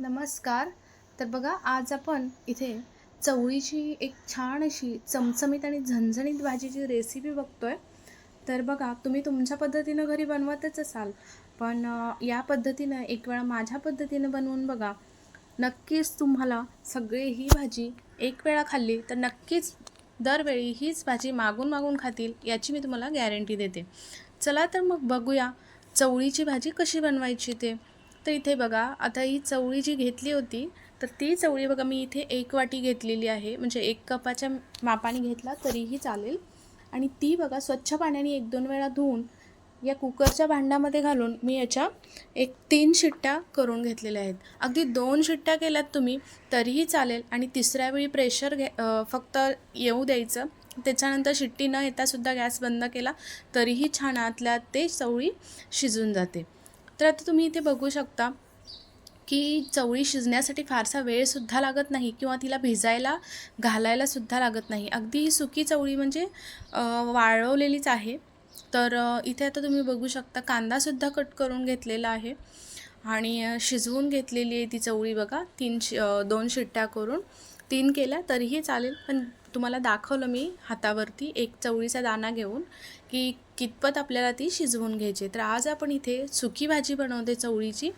नमस्कार. तर बघा आज आपण इथे चवळीची एक छान अशी चमचमीत आणि झणझणीत भाजीची रेसिपी बघतोय. तर बघा तुम्ही तुमच्या पद्धतीनं घरी बनवतच असाल पण या पद्धतीनं एक वेळा माझ्या पद्धतीनं बनवून बघा. नक्कीच तुम्हाला सगळे ही भाजी एक वेळा खाल्ली तर नक्कीच दरवेळी हीच भाजी मागून मागून खातील याची मी तुम्हाला गॅरंटी देते. चला तर मग बघूया चवळीची भाजी कशी बनवायची ते. तर इथे बघा आता ही चवळी जी घेतली होती तर ती चवळी बघा मी इथे एक वाटी घेतलेली आहे. म्हणजे एक कपाच्या मापाने घेतला तरीही चालेल. आणि ती बघा स्वच्छ पाण्याने एक दोन वेळा धुवून या कुकरच्या भांड्यामध्ये घालून मी याच्या एक तीन शिट्ट्या करून घेतलेल्या आहेत. अगदी दोन शिट्ट्या केल्यात तुम्ही तरीही चालेल. आणि तिसऱ्या वेळी प्रेशर घे फक्त येऊ द्यायचं. त्याच्यानंतर शिट्टी न येतासुद्धा गॅस बंद केला तरीही छान आतल्या ते चवळी शिजून जाते. तर आता तुम्ही इथे बघू शकता की चवळी शिजण्यासाठी फारसा वेळसुद्धा लागत नाही किंवा तिला भिजायला घालायलासुद्धा लागत नाही. अगदी ही सुकी चवळी म्हणजे वाळवलेलीच आहे. तर इथे आता तुम्ही बघू शकता कांदासुद्धा कट करून घेतलेला आहे आणि शिजवून घेतलेली आहे ती चवळी बघा. तीन शि दोन शिट्ट्या करून. तीन केल्या तरीही चालेल पण तुम्हाला दाखवलं मी हातावरती एक चवळीचा दाणा घेऊन की कितपत आपल्याला ती शिजवून घ्यायची तर आज आपण इथे सुकी भाजी बनवते चवळीची.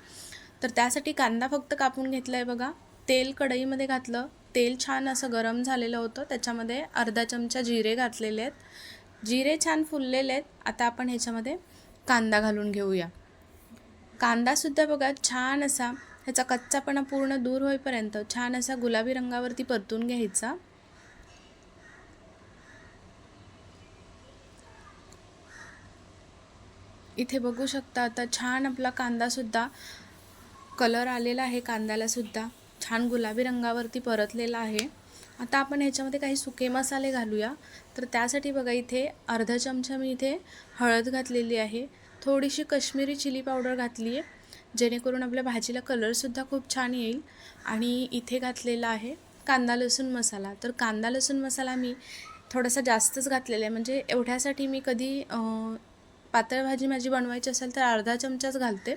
तर त्यासाठी कांदा फक्त कापून घेतला आहे बघा. तेल कढईमध्ये घातलं. तेल छान असं गरम झालेलं होतं. त्याच्यामध्ये अर्धा चमचा जिरे घातलेले आहेत. जिरे छान फुललेले आहेत. आता आपण ह्याच्यामध्ये कांदा घालून घेऊया. कांदासुद्धा बघा छान असा ह्याचा कच्चापणा पूर्ण दूर होईपर्यंत छान असा गुलाबी रंगावरती परतून घ्यायचा. इथे बघू शकता आता छान आपला कांदासुद्धा कलर आलेला आहे कांद्यालासुद्धा छान गुलाबी रंगावरती परतलेला आहे. आता आपण ह्याच्यामध्ये काही सुके मसाले घालूया. तर त्यासाठी बघा इथे अर्धा चमचा मी इथे हळद घातलेली आहे. थोडीशी कश्मीरी चिली पावडर घातली आहे जेणेकरून आपल्या भाजीला कलरसुद्धा खूप छान येईल. आणि इथे घातलेला आहे कांदा लसूण मसाला. तर कांदा लसूण मसाला मी थोडासा जास्तच घातलेला आहे. म्हणजे एवढ्यासाठी मी कधी पातळ भाजी माझी बनवायची असेल तर अर्धा चमचाच घालते.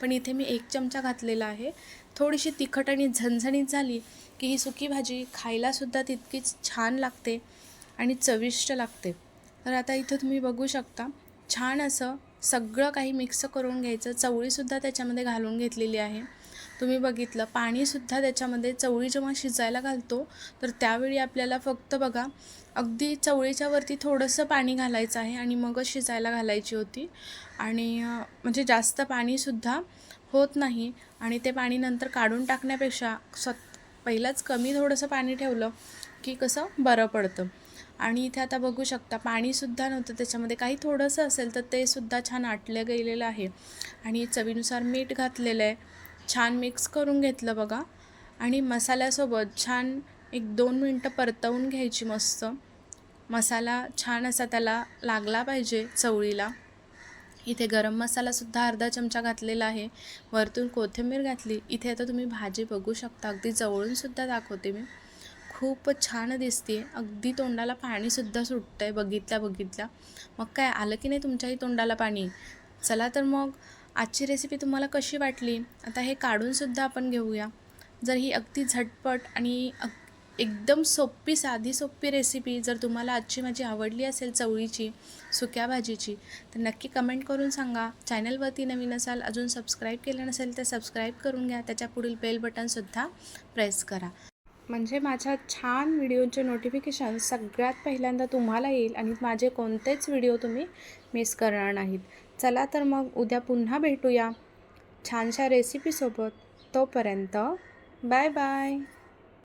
पण इथे मी एक चमचा घातलेला आहे. थोडीशी तिखट आणि झणझणीत झाली की ही सुकी भाजी खायलासुद्धा तितकीच छान लागते आणि चविष्ट लागते. तर आता इथं तुम्ही बघू शकता छान असं सगळं काही मिक्स करून घ्यायचं. चवळीसुद्धा त्याच्यामध्ये घालून घेतलेली आहे. तुम्ही बघितलं पाणीसुद्धा त्याच्यामध्ये चवळी जेव्हा शिजायला घालतो तर त्यावेळी आपल्याला फक्त बघा अगदी चवळीच्या वरती थोडंसं पाणी घालायचं आहे आणि मगच शिजायला घालायची होती. आणि म्हणजे जास्त पाणीसुद्धा होत नाही आणि ते पाणी नंतर काढून टाकण्यापेक्षा स्वत पहिलाच कमी थोडंसं पाणी ठेवलं की कसं बरं पडतं. आणि इथे आता बघू शकता पाणीसुद्धा नव्हतं त्याच्यामध्ये. काही थोडंसं असेल तर ते सुद्धा छान आटलं गेलेलं आहे. आणि चवीनुसार मीठ घातलेलं आहे. छान मिक्स करून घेतलं बघा. आणि मसाल्यासोबत छान एक दोन मिनटं परतवून घ्यायची मस्त. मसाला छान असा त्याला लागला पाहिजे चवळीला. इथे गरम मसालासुद्धा अर्धा चमचा घातलेला आहे. वरतून कोथिंबीर घातली. इथे आता तुम्ही भाजी बघू शकता. अगदी जवळूनसुद्धा दाखवते मी. खूप छान दिसते. अगदी तोंडाला पाणीसुद्धा सुटतं आहे बघितल्या बघितल्या. मग काय आलं की नाही तुमच्याही तोंडाला पाणी? चला तर मग आजची रेसिपी तुम्हाला कशी वाटली? आता हे काढूनसुद्धा आपण घेऊया. जर ही अगदी झटपट आणि अग एकदम सोपी साधी सोपी रेसिपी जर तुम्हाला आजची माझी आवडली असेल चवळीची सुक्या भाजीची तर नक्की कमेंट करून सांगा. चॅनलवरती नवीन असाल अजून सबस्क्राईब केलं नसेल तर सबस्क्राईब करून घ्या. त्याच्या पुढील बेल बटनसुद्धा प्रेस करा. म्हणजे माझ्या छान व्हिडिओचे नोटिफिकेशन सगळ्यात पहिल्यांदा तुम्हाला येईल आणि माझे कोणतेच व्हिडिओ तुम्ही मिस करणार नाहीत. चला तर मग उद्या पुन्हा भेटूया. छानशा रेसिपीसोबत तोपर्यंत बाय बाय